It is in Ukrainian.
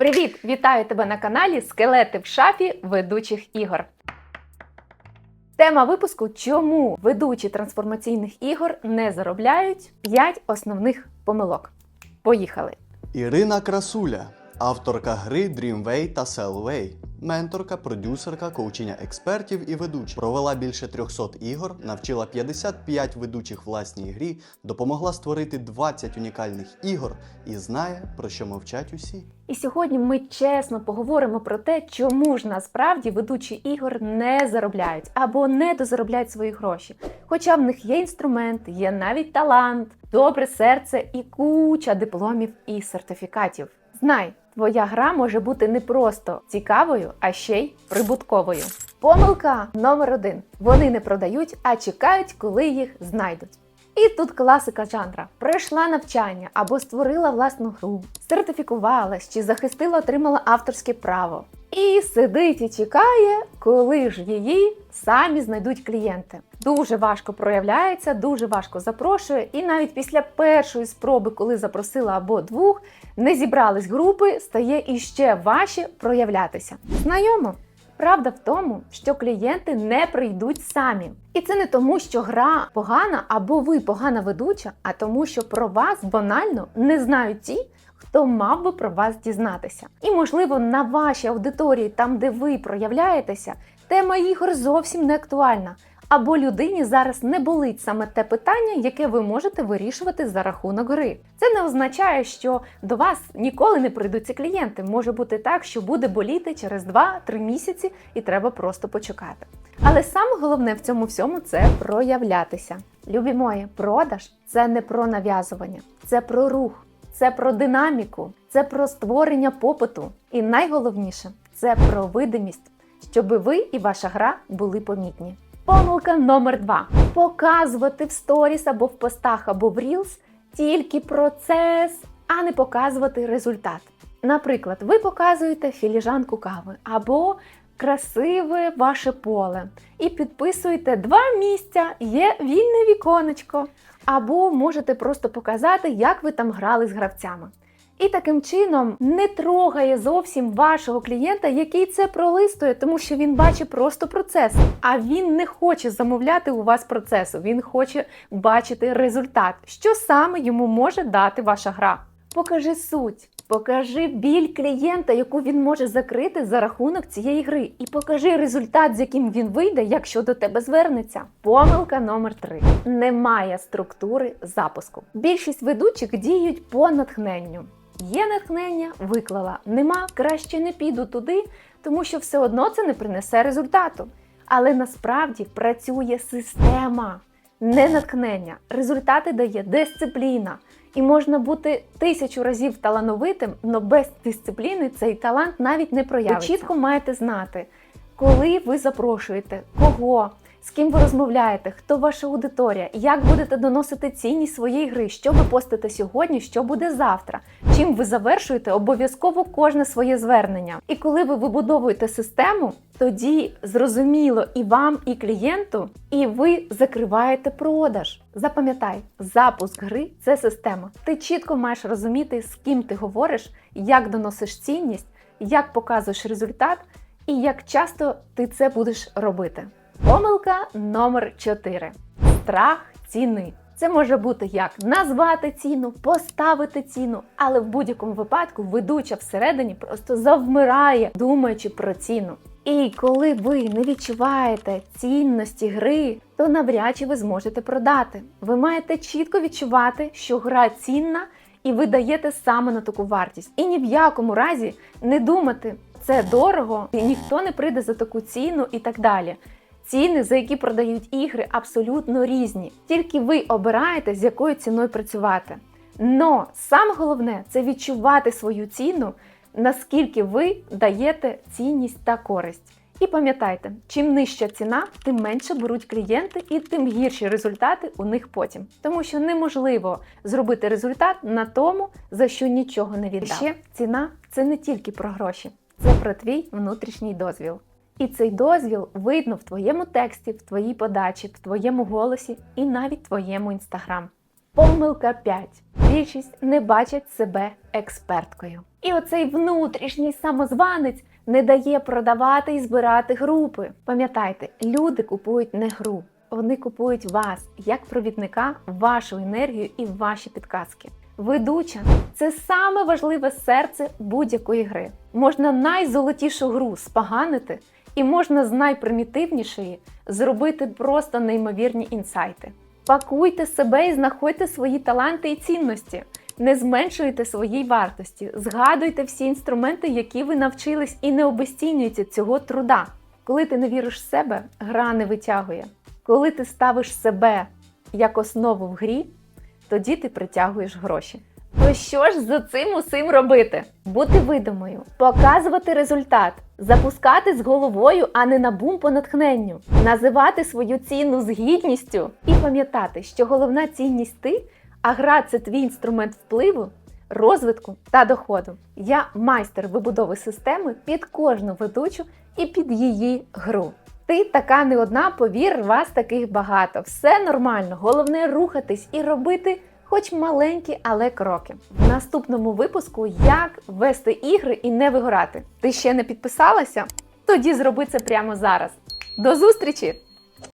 Привіт! Вітаю тебе на каналі Скелети в шафі ведучих ігор. Тема випуску: чому ведучі трансформаційних ігор не заробляють 5 основних помилок. Поїхали! Ірина Красуля, авторка гри Dreamway та Cellway, менторка, продюсерка, коучення експертів і ведучих. Провела більше 300 ігор, навчила 55 ведучих власній грі, допомогла створити 20 унікальних ігор і знає, про що мовчать усі. І сьогодні ми чесно поговоримо про те, чому ж насправді ведучі ігор не заробляють або не дозаробляють свої гроші. Хоча в них є інструмент, є навіть талант, добре серце і куча дипломів і сертифікатів. Знай, твоя гра може бути не просто цікавою, а ще й прибутковою. Помилка номер один: вони не продають, а чекають, коли їх знайдуть. І тут класика жанра: пройшла навчання або створила власну гру, сертифікувалась чи захистила, отримала авторське право. І сидить і чекає, коли ж її самі знайдуть клієнти. Дуже важко проявляється, дуже важко запрошує. І навіть після першої спроби, коли запросила або двох, не зібрались групи, стає іще важче проявлятися. Знайомо. Правда в тому, що клієнти не прийдуть самі. І це не тому, що гра погана або ви погана ведуча, а тому, що про вас банально не знають ті, хто мав би про вас дізнатися. І, можливо, на вашій аудиторії, там, де ви проявляєтеся, тема ігор зовсім не актуальна. Або людині зараз не болить саме те питання, яке ви можете вирішувати за рахунок гри. Це не означає, що до вас ніколи не прийдуть ці клієнти. Може бути так, що буде боліти через 2-3 місяці, і треба просто почекати. Але саме головне в цьому всьому це проявлятися. Любі мої, продаж це не про нав'язування, це про рух, це про динаміку, це про створення попиту. І найголовніше це про видимість, щоб ви і ваша гра були помітні. Помилка номер два: показувати в сторіс або в постах, або в Reels тільки процес, а не показувати результат. Наприклад, ви показуєте філіжанку кави або красиве ваше поле і підписуєте два місця, є вільне віконечко. Або можете просто показати, як ви там грали з гравцями. І таким чином не трогає зовсім вашого клієнта, який це пролистує, тому що він бачить просто процес. А він не хоче замовляти у вас процесу, він хоче бачити результат, що саме йому може дати ваша гра. Покажи суть, покажи біль клієнта, яку він може закрити за рахунок цієї гри, і покажи результат, з яким він вийде, якщо до тебе звернеться. Помилка номер 3. Немає структури запуску. Більшість ведучих діють по натхненню. Є натхнення, виклала. Нема, краще не піду туди, тому що все одно це не принесе результату. Але насправді працює система, не натхнення. Результати дає дисципліна. І можна бути тисячу разів талановитим, але без дисципліни цей талант навіть не проявиться. Ви чітко маєте знати, коли ви запрошуєте, кого, з ким ви розмовляєте, хто ваша аудиторія, як будете доносити цінність своєї гри, що ви постите сьогодні, що буде завтра. Чим ви завершуєте обов'язково кожне своє звернення. І коли ви вибудовуєте систему, тоді зрозуміло і вам, і клієнту, і ви закриваєте продаж. Запам'ятай, запуск гри це система. Ти чітко маєш розуміти, з ким ти говориш, як доносиш цінність, як показуєш результат і як часто ти це будеш робити. Помилка номер 4. Страх ціни. Це може бути як назвати ціну, поставити ціну, але в будь-якому випадку ведуча всередині просто завмирає, думаючи про ціну. І коли ви не відчуваєте цінності гри, то навряд чи ви зможете продати. Ви маєте чітко відчувати, що гра цінна, і ви даєте саме на таку вартість. І ні в якому разі не думати, це дорого, і ніхто не прийде за таку ціну і так далі. Ціни, за які продають ігри, абсолютно різні. Тільки ви обираєте, з якою ціною працювати. Но саме головне це відчувати свою ціну, наскільки ви даєте цінність та користь. І пам'ятайте, чим нижча ціна, тим менше беруть клієнти і тим гірші результати у них потім. Тому що неможливо зробити результат на тому, за що нічого не віддав. Ще ціна це не тільки про гроші, це про твій внутрішній дозвіл. І цей дозвіл видно в твоєму тексті, в твоїй подачі, в твоєму голосі і навіть твоєму інстаграм. Помилка 5. Більшість не бачать себе експерткою. І оцей внутрішній самозванець не дає продавати і збирати групи. Пам'ятайте, люди купують не гру, вони купують вас як провідника, вашу енергію і ваші підказки. Ведуча це саме важливе серце будь-якої гри. Можна найзолотішу гру споганити, і можна з найпримітивнішої зробити просто неймовірні інсайти. Пакуйте себе і знаходьте свої таланти і цінності. Не зменшуйте своїй вартості, згадуйте всі інструменти, які ви навчились, і не обесцінюйте цього труда. Коли ти не віриш в себе, гра не витягує. Коли ти ставиш себе як основу в грі, тоді ти притягуєш гроші. То що ж за цим усім робити? Бути видимою, показувати результат, запускати з головою, а не на бум по натхненню, називати свою ціну з гідністю і пам'ятати, що головна цінність ти, а гра це твій інструмент впливу, розвитку та доходу. Я майстер вибудови системи під кожну ведучу і під її гру. Ти така не одна, повір, вас таких багато. Все нормально. Головне рухатись і робити хоч маленькі, але кроки. В наступному випуску як вести ігри і не вигорати. Ти ще не підписалася? Тоді зроби це прямо зараз. До зустрічі!